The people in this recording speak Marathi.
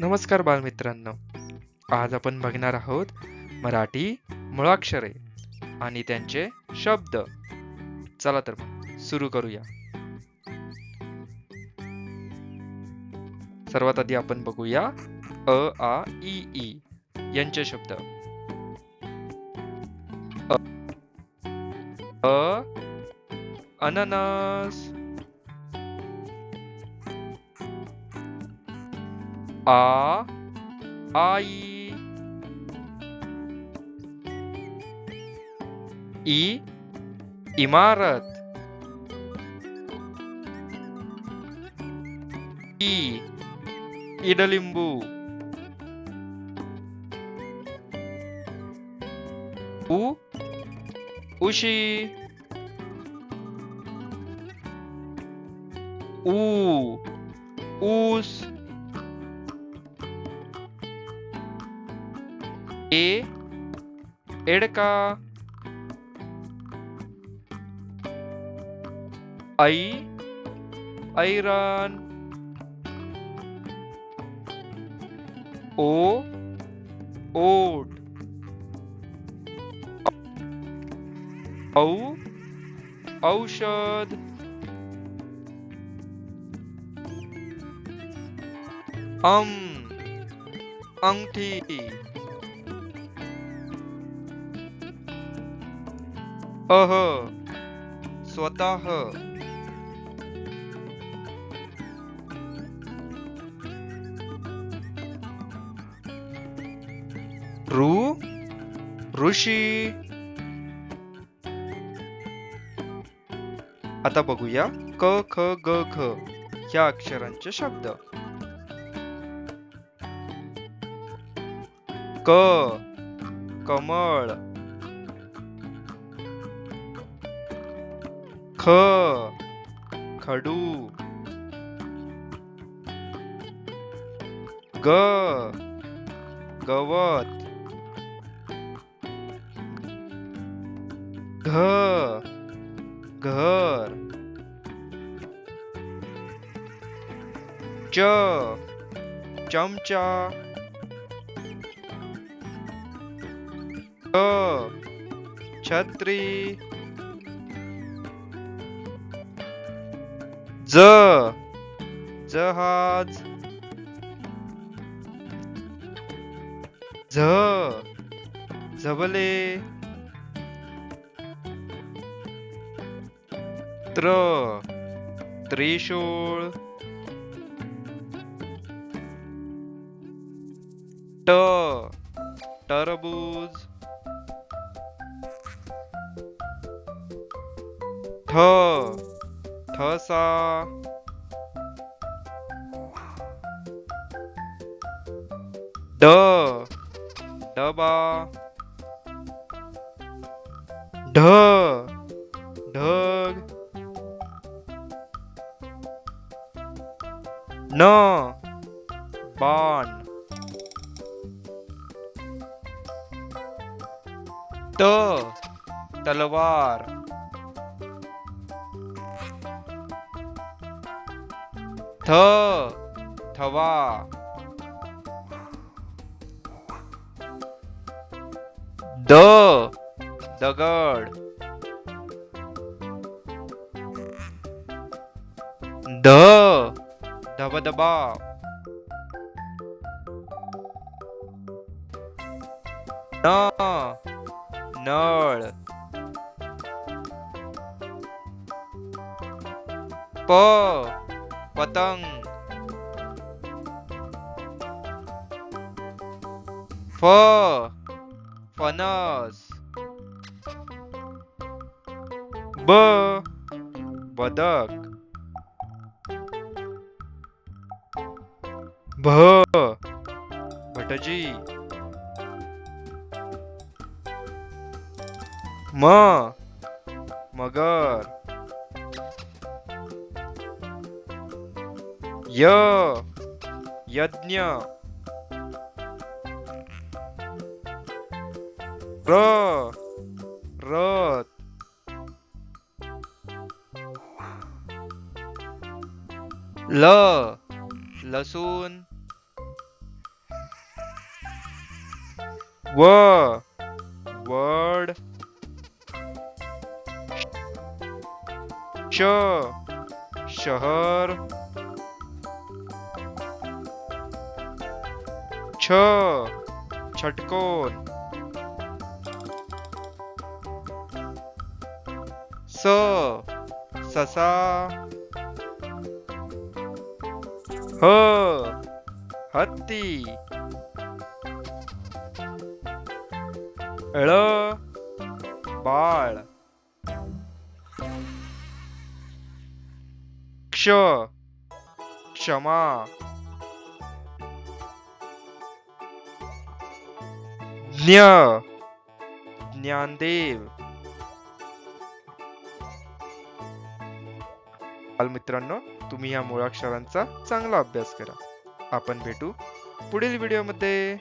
नमस्कार बालमित्रांनो. आज आपण बघणार आहोत मराठी मुळाक्षरे आणि त्यांचे शब्द. चला तर मग सुरू करूया. सर्वात आधी आपण बघूया अ आ ई ई यांचे शब्द. अ अ a ai i. Imarat. I ida limbu u ushi. U us. ए एडका आई ऐरन ओ ओट औ औषध अम अंगठी अह स्वतः. ऋ ऋषी. आता बघूया क ख ग ख या अक्षरांचे शब्द. क कमळ. ख. खडू. ग. गवत. घ. घर. च. चमचा. क. छत्री. ज. जहाज झ झबले त्र. त्रिशूळ. ट. टरबूज. ठ. ठसा. ड. डबा. ढ. ढग. न. बाण. त. तलवार. થ થવા દ દગડ ધ ધબધબા ન નળ પ धबधबा न नळ प पतंग फ फणस ब बदक भ भटजी म मगर य यज्ञ र रथ ल लसूण व वड श शहर छ छटकोन स ससा ह हत्ती ळ बाळ क्ष क्षमा ज्ञ. ज्ञानदेव. बालमित्रांनो तुम्ही या मुळाक्षरांचा चांगला अभ्यास करा. आपण भेटू पुढील व्हिडिओमध्ये